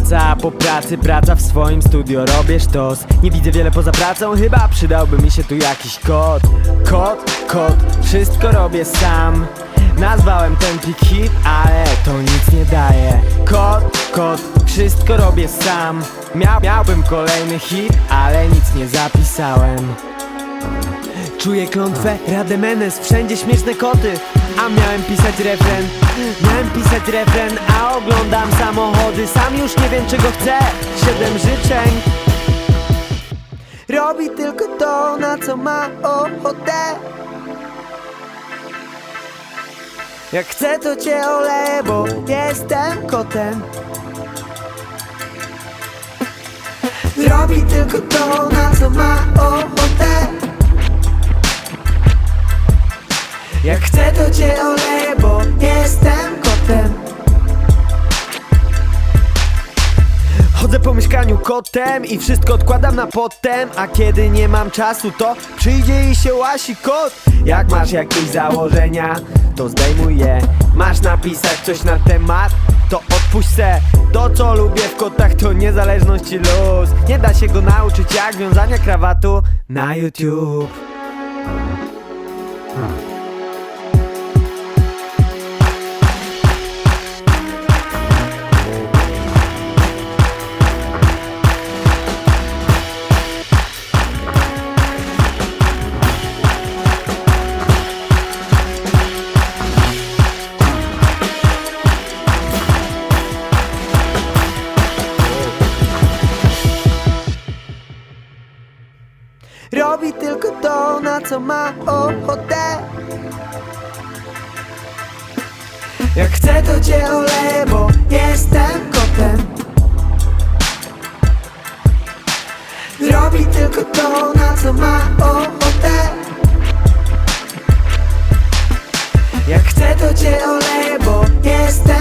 praca, po pracy praca w swoim studio robię sztos Nie widzę wiele poza pracą, chyba przydałby mi się tu jakiś kod Kod, kod, wszystko robię sam. Nazwałem ten plik hit, ale to nic nie daje. Kod, kod, wszystko robię sam. Miał, Miałbym kolejny hit, ale nic nie zapisałem Czuję klątwę, Rademenes, wszędzie śmieszne koty. A miałem pisać refren, miałem pisać refren A oglądam samochody, sam już nie wiem czego chcę Siedem życzeń. Robi tylko to, na co ma ochotę. Jak chcę to cię oleję, bo jestem kotem. Robi tylko to, na co ma ochotę Jak chcę to cię oleję, bo jestem kotem. Chodzę po mieszkaniu kotem i wszystko odkładam na potem. A kiedy nie mam czasu to przyjdzie i się łasi kot. Jak masz jakieś założenia to zdejmuj je. Masz napisać coś na temat to odpuść se. To co lubię w kotach to niezależność i luz. Nie da się go nauczyć jak wiązania krawatu na YouTube Robi tylko to, na co ma ochotę. Jak chcę to cię olę, bo jestem kotem. Robi tylko to, na co ma ochotę. Jak chcę to cię olę, bo jestem